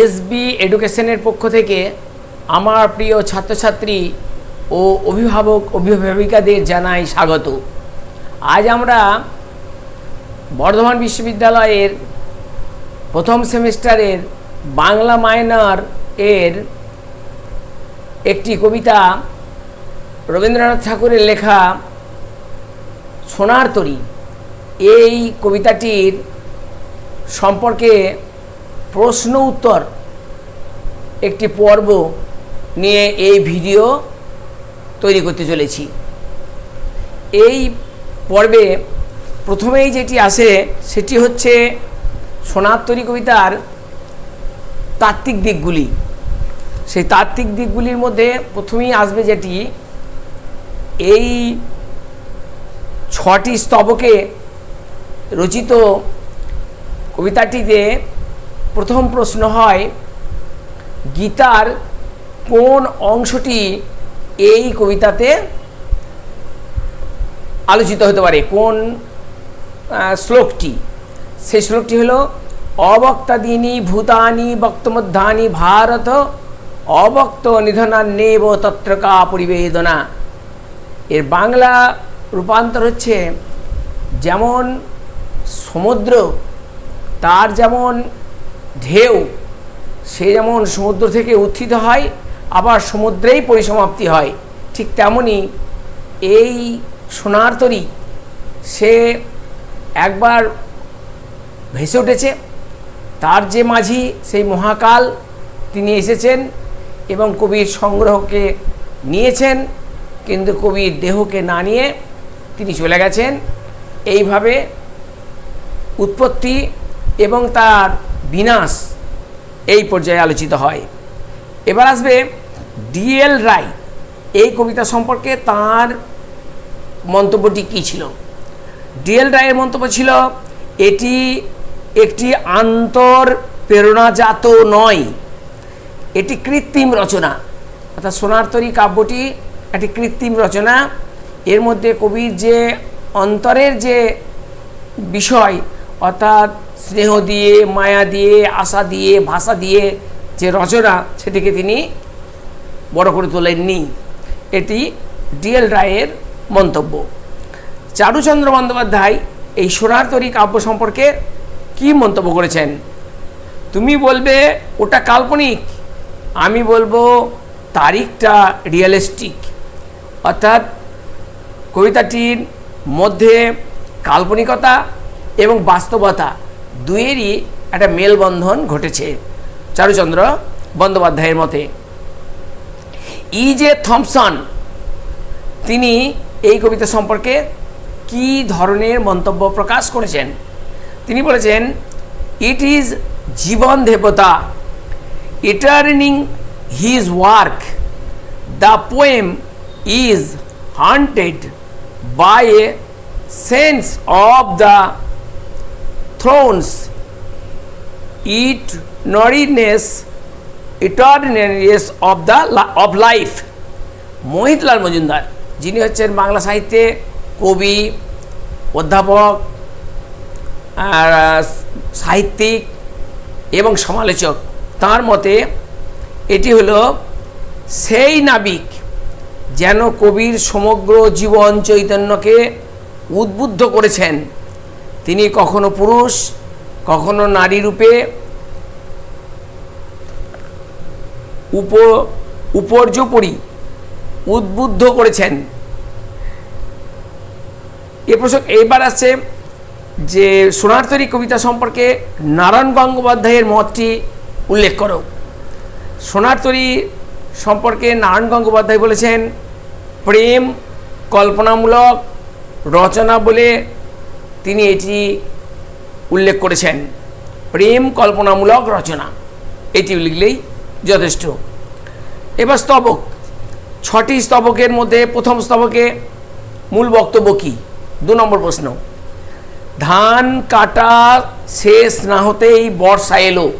SB এডুকেশনের পক্ষ থেকে আমার প্রিয় ছাত্রছাত্রী ও অভিভাবক, অভিভাবিকাদের জানাই স্বাগত। আজ আমরা বর্ধমান বিশ্ববিদ্যালয়ের প্রথম সেমিস্টারের বাংলা মাইনর এর একটি কবিতা রবীন্দ্রনাথ ঠাকুরের লেখা সোনার তরী। এই কবিতাটির সম্পর্কে প্রশ্ন উত্তর। একটি পর্ব নিয়ে এই ভিডিও তৈরি করতে চলেছি। এই পর্বে প্রথমেই যেটি আসে, সেটি হচ্ছে সোনার তরী কবিতার তাত্ত্বিক দিকগুলি। সেই তাত্ত্বিক দিকগুলির মধ্যে প্রথমেই আসবে যেটি, এই ছটি স্তবকে রচিত কবিতাটিতে প্রথম প্রশ্ন হয়, গীতার কোন অংশটি এই কবিতাতে আলোচিত হতে পারে? কোন শ্লোকটি? সেই শ্লোকটি হলো, অবক্তাদিনী ভূতানি বক্তমধ্যানি ভারত, অবক্ত নিধনান্নেব তত্রকা পরিবেদনা। এর বাংলা রূপান্তর হচ্ছে, যেমন সমুদ্র, তার যেমন ঢেউ, সে যেমন সমুদ্র থেকে উত্থিত হয়, আবার সমুদ্রেই পরিসমাপ্তি হয়। ঠিক তেমনি এই সোনার তরী, সে একবার ভেসে উঠেছে। তার যে মাঝি, সেই মহাকাল তিনি এসেছেন এবং কবির সংগ্রহকে নিয়েছেন, কিন্তু কবির দেহকে না নিয়ে তিনি চলে গেছেন। এইভাবে উৎপত্তি এবং তার বিনাশ এই পর্যায়ে আলোচিত হয়। এবার আসবে ডিএল রায়। এই কবিতা সম্পর্কে তার মন্তব্যটি কী ছিল? ডিএল রায়ের মন্তব্য ছিল, এটি একটি আন্তর প্রেরণাজাত নয়। এটি কৃত্রিম রচনা। অর্থাৎ সোনার তরী কাব্যটি একটি কৃত্রিম রচনা। এর মধ্যে কবির যে অন্তরের যে বিষয় অর্থাৎ স্নেহ দিয়ে, মায়া দিয়ে, আশা দিয়ে, ভাষা দিয়ে যে রচনা সেটিকে তিনি বড় করে তোলেননি। এটি ডিএল রায়ের মন্তব্য। চারুচন্দ্র বন্দ্যোপাধ্যায় এই সোনার তরী কাব্য সম্পর্কে কি মন্তব্য করেছেন? তুমি বলবে, ওটা কাল্পনিক। আমি বলব, তারিখটা রিয়েলিস্টিক। অর্থাৎ কবিতাটির মধ্যে কাল্পনিকতা এবং বাস্তবতা দুয়েরই একটা মেলবন্ধন ঘটেছে। চারুচন্দ্র বন্দ্যোপাধ্যায়ের মতে। ই জে থমসন, তিনি এই কবিতা সম্পর্কে কি ধরনের মন্তব্য প্রকাশ করেছেন? তিনি বলেছেন it is Jibon Debota eternity his work the poem is haunted by a sense of the thrones it narrowness eternalness of the of life Mohitlal Majumdar যিনি হচ্ছেন বাংলা সাহিত্যে কবি, অধ্যাপক সাহিত্যিক এবং সমালোচক, তার মতে এটি হলো সেই নাবিক যেন কবির সমগ্র জীবন চৈতন্যকে উদ্বুদ্ধ করেছেন। তিনি কখনো পুরুষ, কখনো নারী রূপে উপ, উপর্যপরি উদ্বুদ্ধ করেছেন। এ প্রসঙ্গ এইবার আসছে যে সোনারতরী কবিতা সম্পর্কে নারায়ণ গঙ্গোপাধ্যায়ের মতটি উল্লেখ করো। সোনারতরী সম্পর্কে নারায়ণ গঙ্গোপাধ্যায় বলেছেন, প্রেম কল্পনামূলক রচনা বলে তিনি এটি উল্লেখ করেছেন। প্রেম কল্পনামূলক রচনা। এটি লিখলেই যথেষ্ট। এবার স্তবক। ছটি স্তবকের মধ্যে প্রথম স্তবকে মূল বক্তব্য কী? দু নম্বর প্রশ্ন। ধান কাটা শেষ না হতেই বর্ষা এলো।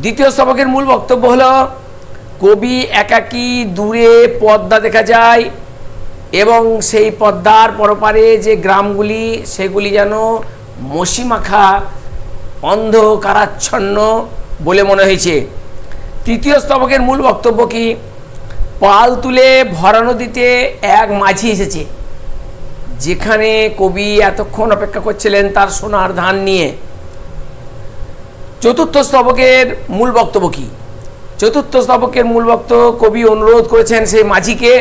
দ্বিতীয় স্তবকের মূল বক্তব্য হলো, কবি একাকী দূরে পদ্মা দেখা যায় এবং সেই পদ্মার পরপারে যে গ্রামগুলি, সেগুলি যেন মসিমাখা, অন্ধকারাচ্ছন্ন বলে মনে হয়েছে। তৃতীয় স্তবকের মূল বক্তব্য কি? পাল তুলে ভরা নদীতে এক মাঝি এসেছে, যেখানে কবি এতক্ষণ অপেক্ষা করছিলেন তার সোনার ধান নিয়ে। চতুর্থ স্তবকের মূল বক্তব্য কি? চতুর্থ স্তবকের মূল বক্তব্য কবি অনুরোধ করেছেন সেই মাঝিকে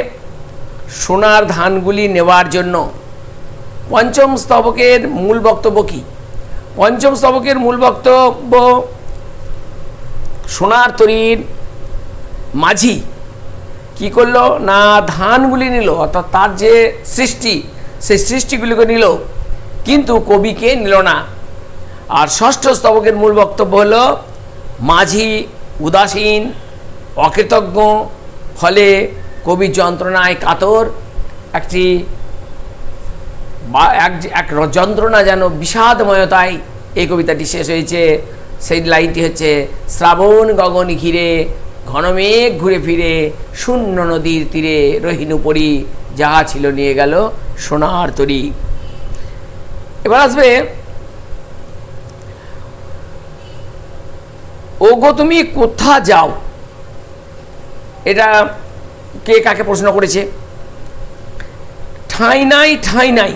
সোনার ধানগুলি নেওয়ার জন্য। পঞ্চম স্তবকের মূল বক্তব্য কি? পঞ্চম স্তবকের মূল বক্তব্য, সোনার তরীর মাঝি কি করল? না, ধানগুলি নিল, অর্থাৎ তার যে সৃষ্টি, সেই সৃষ্টিগুলিকে নিল, কিন্তু কবিকে নিল না। আর ষষ্ঠ স্তবকের মূল বক্তব্য হলো, মাঝি উদাসীন, অকৃতজ্ঞ, ফলে যন্ত্রণায় কাতর একটি বা এক এক যন্ত্রণা যেন বিষাদময়তায় এই কবিতাটি শেষ হয়েছে। সেই লাইনটি হচ্ছে, শ্রাবণ গগন ঘিরে, ঘনমেঘ ঘুরে ফিরে, শূন্য নদীর তীরে রহিনুপরি যাহা ছিল নিয়ে গেল সোনার তরি। এবার আসবে, ওগো তুমি কোথা যাও? এটা কে কাকে প্রশ্ন করেছে? ঠাঁই নাই ঠাঁই নাই।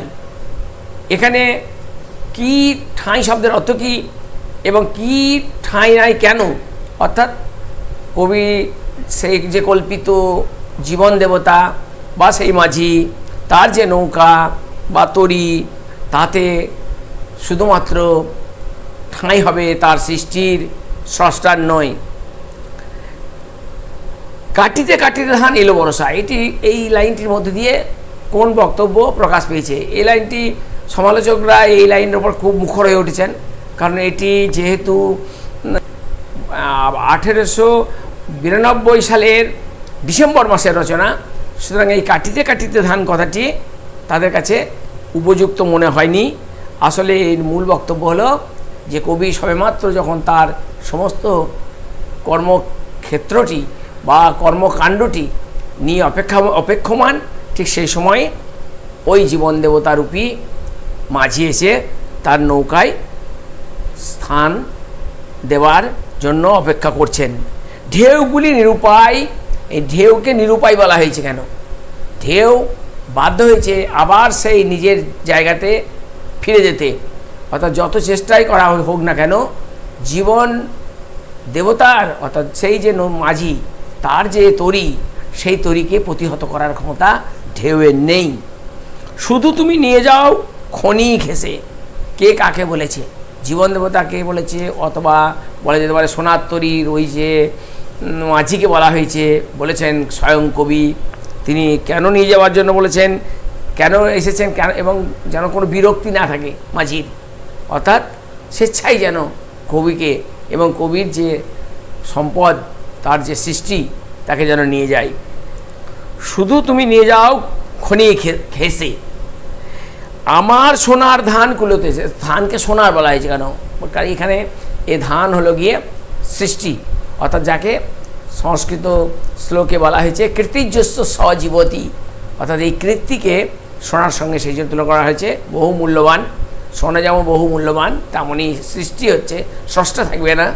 এখানে কি ঠাঁই শব্দের অর্থ কি এবং কি ঠাঁই নাই কেন? অর্থাৎ কবি সেই যে কল্পিত জীবন দেবতা বা সেই মাঝি, তার যে নৌকা বা তরি, তাতে শুধুমাত্র ঠাঁই হবে তার সৃষ্টির স্রষ্টার নয়। কাটিতে কাটিতে ধান এলো বরসা। এটি এই লাইনটির মধ্যে দিয়ে কোন বক্তব্য প্রকাশ পেয়েছে? এই লাইনটি সমালোচকরা এই লাইনের ওপর খুব মুখর হয়ে উঠেছেন। কারণ এটি যেহেতু আঠেরোশো বিরানব্বই সালের ডিসেম্বর মাসের রচনা, সুতরাং এই কাটিতে কাটিতে ধান কথাটি তাদের কাছে উপযুক্ত মনে হয়নি। আসলে এর মূল বক্তব্য হলো যে কবি সবেমাত্র যখন তার সমস্ত কর্মক্ষেত্রটি বা কর্মকাণ্ডটি নিয়ে অপেক্ষা অপেক্ষমান, ঠিক সেই সময় ওই জীবন দেবতারূপী মাঝি এসে তার নৌকায় স্থান দেওয়ার জন্য অপেক্ষা করছেন। ঢেউগুলি নিরুপায়, এই ঢেউকে নিরুপায় বলা হয়েছে কেন? ঢেউ বাধ্য হয়েছে আবার সেই নিজের জায়গাতে ফিরে যেতে। অর্থাৎ যত চেষ্টাই করা হোক না কেন, জীবন দেবতার, অর্থাৎ সেই যে মাঝি তার যে তরি, সেই তরিকে প্রতিহত করার ক্ষমতা ঢেউয়ের নেই। শুধু তুমি নিয়ে যাও খনি ঘেসে কে কাকে বলেছে? জীবন দেবতা কে বলেছে? অথবা বলা যেতে পারে সোনার তরীর ওই যে মাঝিকে বলা হয়েছে, বলেছেন স্বয়ং কবি। তিনি কেন নিয়ে যাওয়ার জন্য বলেছেন? কেন এসেছেন? কেন? এবং যেন কোনো বিরক্তি না থাকে মাঝির। অর্থাৎ স্বেচ্ছাই যেন কবিকে এবং কবির যে সম্পদ তার যে সৃষ্টি, তাকে যেন নিয়ে যায় শুধু তুমি নিয়ে যাও খনি খেসে আমার সোনার ধান কুলোতেছে ধানকে সোনার বলা হয়েছে কেন? কারণ এখানে এ ধান হলো গিয়ে সৃষ্টি। অর্থাৎ যাকে সংস্কৃত শ্লোকে বলা হয়েছে কৃতিজস্ব সজীবতী। অর্থাৎ এই কৃত্তিকে সোনার সঙ্গে সেই জন্য তুলনা করা হয়েছে। বহু মূল্যবান, সোনা যেমন বহু মূল্যবান তেমনই সৃষ্টি হচ্ছে ষষ্ঠ থাকবে না,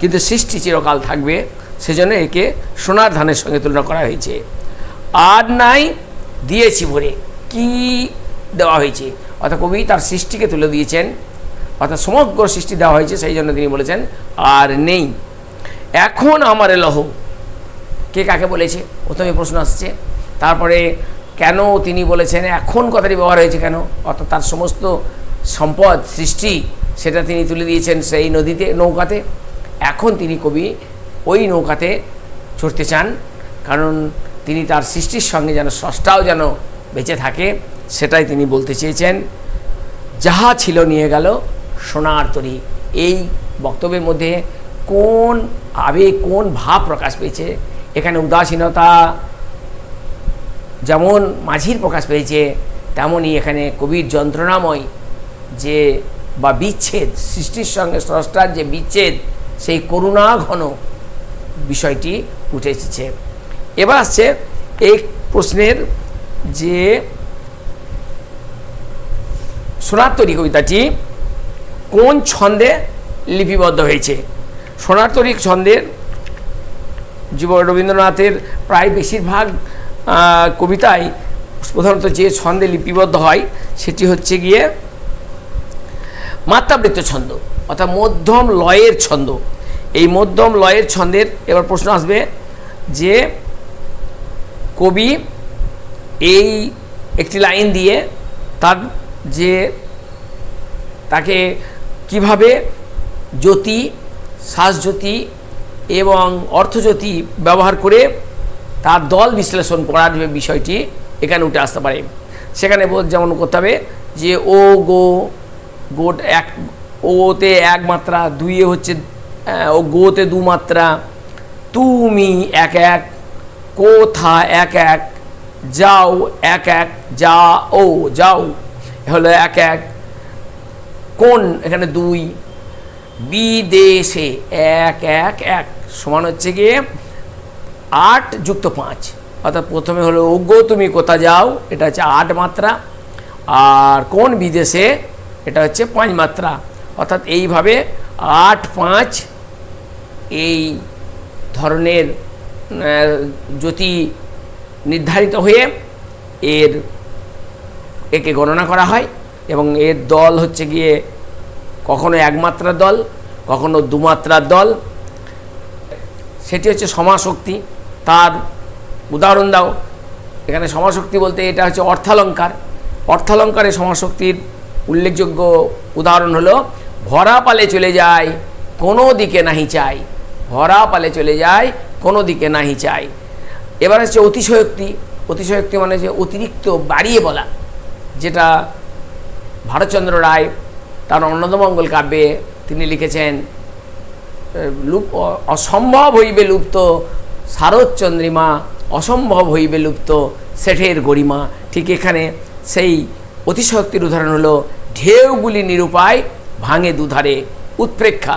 কিন্তু সৃষ্টি চিরকাল থাকবে। সেজন্য একে সোনার ধানের সঙ্গে তুলনা করা হয়েছে। আর নাই দিয়েছি ভরে কি দেওয়া হয়েছে? অর্থাৎ কবি তার সৃষ্টিকে তুলে দিয়েছেন, অর্থাৎ সমগ্র সৃষ্টি দেওয়া হয়েছে, সেই জন্য তিনি বলেছেন, আর নেই। এখন আমার লহ। কে কাকে বলেছে? প্রথমে প্রশ্ন আসছে। তারপরে কেন তিনি বলেছেন, এখন কথাটি ব্যবহার হয়েছে কেন? অর্থাৎ তার সমস্ত সম্পদ, সৃষ্টি, সেটা তিনি তুলে দিয়েছেন সেই নদীতে, নৌকাতে। এখন তিনি কবি ওই নৌকাতে চড়তে চান, কারণ তিনি তার সৃষ্টির সঙ্গে যেন স্রষ্টাও যেন বেঁচে থাকে, সেটাই তিনি বলতে চেয়েছেন। যাহা ছিল নিয়ে গেল সোনার তরি। এই বক্তব্যের মধ্যে কোন আবেগ, কোন ভাব প্রকাশ পেয়েছে? এখানে উদাসীনতা যেমন মাঝির প্রকাশ পেয়েছে, তেমনই এখানে কবির যন্ত্রণাময় যে বা বিচ্ছেদ, সৃষ্টির সঙ্গে স্রষ্টার যে বিচ্ছেদ, সেই করুণা ঘন বিষয়টি উঠে এসেছে। এবার আসছে এই প্রশ্নের যে সোনার তৈরি কবিতাটি কোন ছন্দে লিপিবদ্ধ হয়েছে? সোনারতরী ছন্দের জীব রবীন্দ্রনাথের প্রায় বেশিরভাগ কবিতায় প্রধানত যে ছন্দে লিপিবদ্ধ হয়, সেটি হচ্ছে গিয়ে মাত্রাবৃত্ত ছন্দ, অর্থাৎ মধ্যম লয়ের ছন্দ। এই মধ্যম লয়ের ছন্দের এবার প্রশ্ন আসবে যে কবি এই একটি লাইন দিয়ে তার যে তাকে কীভাবে জ্যোতি শ্বাসজ্যোতি এবং অর্থজ্যোতি ব্যবহার করে তার দল বিশ্লেষণ করার যে বিষয়টি এখানে উঠে আসতে পারে। সেখানে যেমন করতে হবে যে ও গো, গোট এক ওতে এক মাত্রা দুইয়ে হচ্ছে ও গোতে দু মাত্রা তুমি এক এক, কোথা এক এক, যাও এক এক যা ও যাও হলো এক এক, কোন? এখানে দুই। বিদেশে এক এক এক, সমান হচ্ছে গিয়ে আট যুক্ত পাঁচ। অর্থাৎ প্রথমে হলো, ওগো, তুমি কোথা যাও? এটা হচ্ছে আট মাত্রা। আর কোন বিদেশে? এটা হচ্ছে পাঁচ মাত্রা। অর্থাৎ এইভাবে আট পাঁচ এই ধরনের জ্যোতি নির্ধারিত হয়ে এর, একে গণনা করা হয় এবং এর দল হচ্ছে গিয়ে কখনো একমাত্রার দল, কখনো দুমাত্রার দল। সেটি হচ্ছে সমাশক্তি। তার উদাহরণ দাও। এখানে সমাশক্তি বলতে এটা হচ্ছে অর্থালঙ্কার। অর্থালঙ্কারে সমাশক্তির উল্লেখযোগ্য উদাহরণ হলো ভরা পালে চলে যায়, কোনো দিকে নাহি চাই ভরা পালে চলে যায়, কোনো দিকে নাহি চাই এবার হচ্ছে অতিশয়োক্তি। অতিশয়োক্তি মানে যে অতিরিক্ত বাড়িয়ে বলা, যেটা ভারতচন্দ্র রায় তার অন্নদমঙ্গল কাব্যে তিনি লিখেছেন লুপ অসম্ভব হইবে লুপ্ত শারদচন্দ্রিমা, অসম্ভব হইবে লুপ্ত শেঠের গরিমা। ঠিক এখানে সেই অতিশক্তির উদাহরণ হলো, ঢেউগুলি নিরুপায় ভাঙে দুধারে উৎপ্রেক্ষা।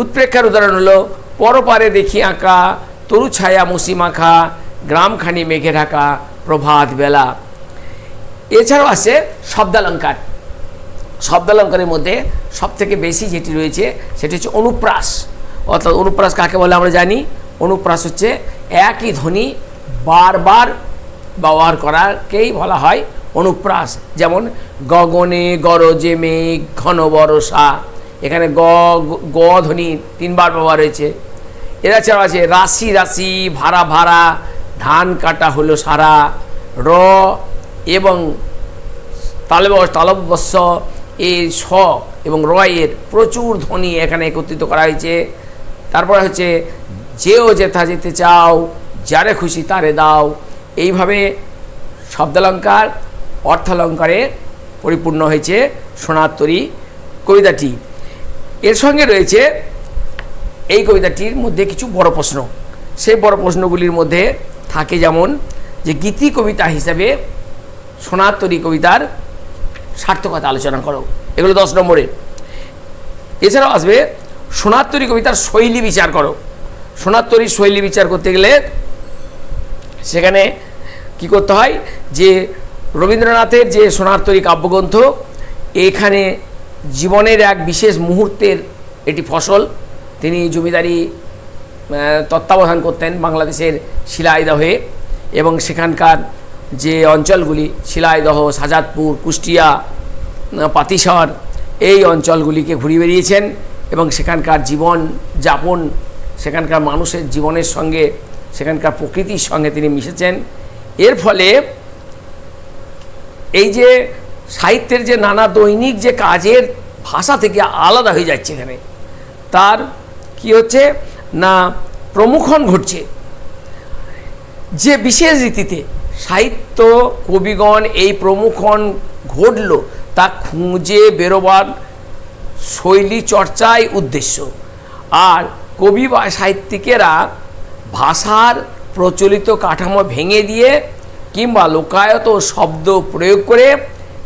উৎপ্রেক্ষার উদাহরণ হলো পরপারে দেখি আঁকা, তরু ছায়া মসি মাখা, গ্রামখানি মেঘে ঢাকা, প্রভাত বেলা। এছাড়াও আছে শব্দালঙ্কার। শব্দালঙ্কারের মধ্যে সবথেকে বেশি যেটি রয়েছে, সেটি হচ্ছে অনুপ্রাস। অর্থাৎ অনুপ্রাস কাকে বলে আমরা জানি? অনুপ্রাস হচ্ছে একই ধ্বনি বারবার ব্যবহার করাকেই বলা হয় অনুপ্রাস। যেমন, গগনে গরজে মেঘ, ঘন বরসা এখানে গ গ ধ্বনি তিনবার ব্যবহার হয়েছে। এরা ছাড়া আছে, রাশি রাশি, ভাড়া ভাড়া, ধান কাটা হলো সারা, র এবং তালব তালবস্য এই স এবং রয়ের প্রচুর ধ্বনি এখানে একত্রিত করা হয়েছে। তারপরে হচ্ছে, যেও যেথা যেতে চাও, যারে খুশি তারে দাও। এইভাবে শব্দালঙ্কার, অর্থালঙ্কারে পরিপূর্ণ হয়েছে সোনাত্তরী কবিতাটি। এর সঙ্গে রয়েছে এই কবিতাটির মধ্যে কিছু বড় প্রশ্ন। সেই বড় প্রশ্নগুলির মধ্যে থাকে যেমন যে গীতি কবিতা হিসাবে সোনাত্তরী কবিতার সার্থকতা আলোচনা করো। এগুলো দশ নম্বরে। এছাড়াও আসবে সোনাত্তরী কবিতার শৈলী বিচার করো। সোনাত্তরীর শৈলী বিচার করতে গেলে সেখানে কি করতে হয়? যে রবীন্দ্রনাথের যে সোনারতরী কাব্যগ্রন্থ, এখানে জীবনের এক বিশেষ মুহূর্তের এটি ফসল। তিনি জমিদারি তত্ত্বাবধান করতেন বাংলাদেশের শিলাইদহে এবং সেখানকার যে অঞ্চলগুলি শিলাইদহ সাজাদপুর কুষ্টিয়া আহ, পাতিশর এই অঞ্চলগুলিকে ঘুরে বেরিয়েছেন এবং সেখানকার জীবন যাপন সেখানকার মানুষের জীবনের সঙ্গে সেখানকার প্রকৃতির সঙ্গে তিনি মিশেছেন। এর ফলে এই যে সাহিত্যের যে নানা দৈনিক যে কাজের ভাষা থেকে আলাদা হয়ে যাচ্ছে এখানে তার কি হচ্ছে? না, প্রমুখন ঘটছে। যে বিশেষ রীতিতে সাহিত্য কবিগণ এই প্রমুখন ঘটল, তা খুঁজে বেরোবার শৈলী চর্চাই উদ্দেশ্য। আর কবি বা সাহিত্যিকেরা ভাষার প্রচলিত কাঠামো ভেঙে দিয়ে কিংবা লোকায়ত শব্দ প্রয়োগ করে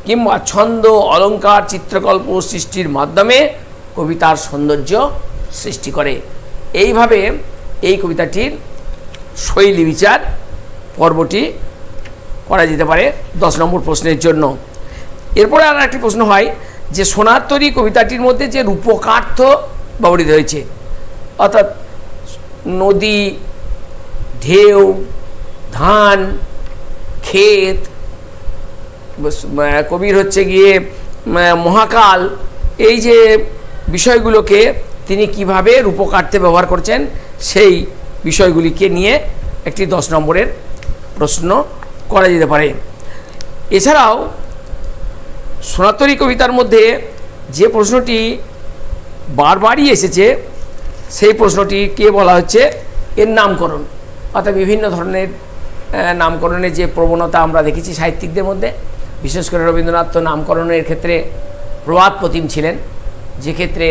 কিংবা ছন্দ, অলঙ্কার, চিত্রকল্প সৃষ্টির মাধ্যমে কবিতার সৌন্দর্য সৃষ্টি করে। এইভাবে এই কবিতাটির শৈলী বিচার পর্বটি করা যেতে পারে দশ নম্বর প্রশ্নের জন্য। এরপরে আর একটি প্রশ্ন হয় যে, সোনার তরী কবিতাটির মধ্যে যে রূপকার্থ ব্যবহৃত হয়েছে, অর্থাৎ নদী, ঢেউ, ধান, ক্ষেত কবির হচ্ছে গিয়ে মহাকাল, এই যে বিষয়গুলোকে তিনি কীভাবে রূপকার্থে ব্যবহার করছেন সেই বিষয়গুলিকে নিয়ে একটি দশ নম্বরের প্রশ্ন করা যেতে পারে। এছাড়াও সনাতনী কবিতার মধ্যে যে প্রশ্নটি বারবারই এসেছে, সেই প্রশ্নটিকে বলা হচ্ছে এর নামকরণ। অর্থাৎ বিভিন্ন ধরনের নামকরণের যে প্রবণতা আমরা দেখেছি সাহিত্যিকদের মধ্যে, বিশেষ করে রবীন্দ্রনাথ তো নামকরণের ক্ষেত্রে প্রবাদ প্রতিম ছিলেন। যে ক্ষেত্রে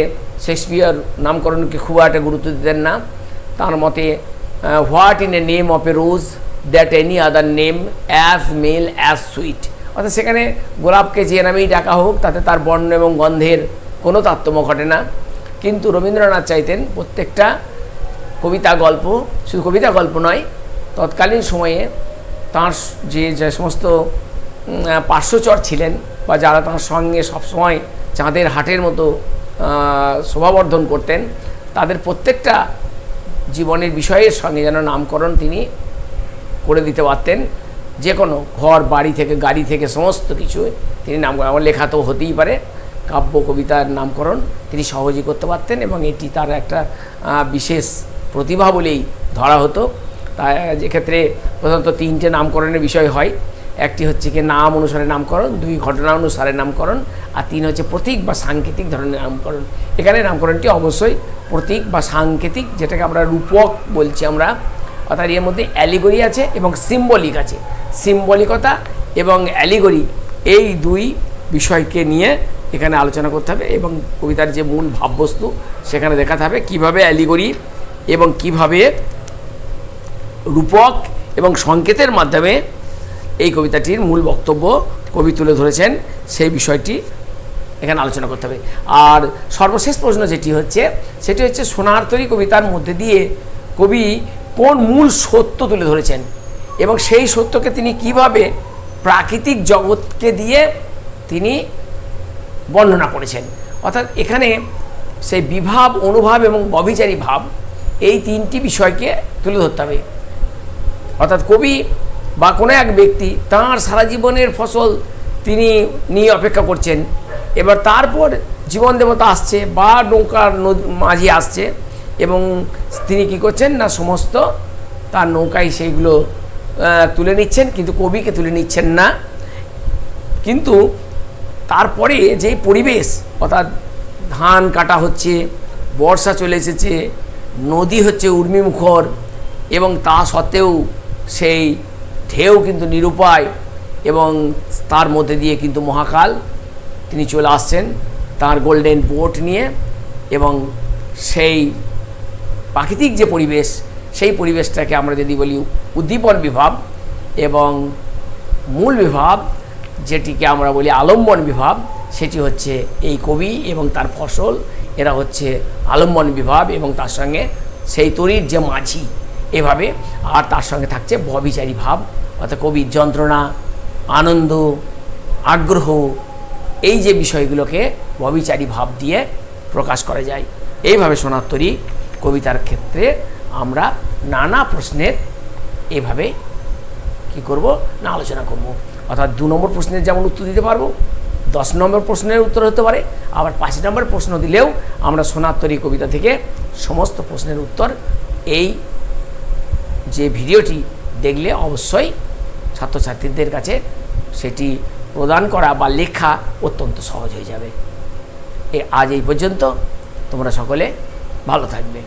শেক্সপিয়ার নামকরণকে খুব একটা গুরুত্ব দিতেন না। তার মতে what in a name of a rose that any other name as smell as sweet. অর্থাৎ সেখানে গোলাপকে যে নামেই ডাকা হোক, তাতে তার বর্ণ এবং গন্ধের কোনো তারতম্য ঘটে না। কিন্তু রবীন্দ্রনাথ চাইতেন প্রত্যেকটা কবিতা গল্প শুধু কবিতা গল্প নয়, তৎকালীন সময়ে তাঁর যে যে সমস্ত পার্শ্বচর ছিলেন বা যারা তাঁর সঙ্গে সবসময় চাঁদের হাটের মতো শোভাবর্ধন করতেন। তাদের প্রত্যেকটা জীবনের বিষয়ের সঙ্গে যেন নামকরণ তিনি করে দিতে পারতেন। যে কোনো ঘর, বাড়ি থেকে, গাড়ি থেকে সমস্ত কিছু তিনি নামকরণ আমার লেখা তো হতেই পারে। কাব্য, কবিতার নামকরণ তিনি সহজেই করতে পারতেন এবং এটি তার একটা বিশেষ প্রতিভা বলেই ধরা হতো। তাই যেক্ষেত্রে প্রধানত তিনটে নামকরণের বিষয় হয়। একটি হচ্ছে কি নাম অনুসারে নামকরণ, দুই ঘটনা অনুসারে নামকরণ, আর তিন হচ্ছে প্রতীক বা সাংকেতিক ধরনের নামকরণ। এখানে নামকরণটি অবশ্যই প্রতীক বা সাংকেতিক, যেটাকে আমরা রূপক বলছি আমরা, অর্থাৎ এর মধ্যে অ্যালিগরি আছে এবং সিম্বলিক আছে। সিম্বলিকতা এবং অ্যালিগরি, এই দুই বিষয়কে নিয়ে এখানে আলোচনা করতে হবে এবং কবিতার যে মূল ভাববস্তু সেখানে দেখাতে হবে কীভাবে অ্যালিগরি এবং কীভাবে রূপক এবং সংকেতের মাধ্যমে এই কবিতাটির মূল বক্তব্য কবি তুলে ধরেছেন, সেই বিষয়টি এখানে আলোচনা করতে হবে। আর সর্বশেষ প্রশ্ন যেটি হচ্ছে, সেটি হচ্ছে সোনার তরী কবিতার মধ্যে দিয়ে কবি কোন মূল সত্য তুলে ধরেছেন এবং সেই সত্যকে তিনি কীভাবে প্রাকৃতিক জগৎকে দিয়ে তিনি বর্ণনা করেছেন। অর্থাৎ এখানে সেই বিভাব, অনুভাব এবং অবিচারী ভাব, এই তিনটি বিষয়কে তুলে ধরতে হবে। অর্থাৎ কবি বা কোনো এক ব্যক্তি তাঁর সারা জীবনের ফসল তিনি নিয়ে অপেক্ষা করছেন। এবার তারপর জীবন দেবতা আসছে বা নৌকার মাঝি আসছে এবং তিনি কি করছেন না সমস্ত তার নৌকায় সেইগুলো তুলে নিচ্ছেন কিন্তু কবিকে তুলে নিচ্ছেন না। কিন্তু তারপরে যেই পরিবেশ অর্থাৎ ধান কাটা হচ্ছে, বর্ষা চলে এসেছে, নদী হচ্ছে উর্মিমুখর এবং তা সত্ত্বেও সেই ঢেউ কিন্তু নিরুপায় এবং তার মধ্যে দিয়ে কিন্তু মহাকাল, তিনি চলে আসছেন তার গোল্ডেন বোট নিয়ে এবং সেই প্রাকৃতিক যে পরিবেশ, সেই পরিবেশটাকে আমরা যদি বলি উদ্দীপন বিভাব এবং মূল বিভাব, যেটিকে আমরা বলি আলম্বন বিভাব, সেটি হচ্ছে এই কবি এবং তার ফসল, এরা হচ্ছে আলম্বন বিভাব এবং তার সঙ্গে সেই তরির যে মাঝি। এভাবে আর তার সঙ্গে থাকছে ভবিচারী ভাব, অর্থাৎ কবির যন্ত্রণা, আনন্দ, আগ্রহ, এই যে বিষয়গুলোকে ভবিচারী ভাব দিয়ে প্রকাশ করা যায়। এইভাবে সোনাত্তরী কবিতার ক্ষেত্রে আমরা নানা প্রশ্নের এভাবে কি করব? না আলোচনা করব। অর্থাৎ দু নম্বর প্রশ্নের যেমন উত্তর দিতে পারব, দশ নম্বর প্রশ্নের উত্তর হতে পারে, আবার পাঁচ নম্বর প্রশ্ন দিলেও আমরা সোনাত্তরী কবিতা থেকে সমস্ত প্রশ্নের উত্তর এই যে ভিডিওটি দেখলে অবশ্যই ছাত্রছাত্রীদের কাছে সেটি প্রদান করা বা লেখা অত্যন্ত সহজ হয়ে যাবে। এ আজ এই পর্যন্ত। তোমরা সকলে ভালো থাকবে।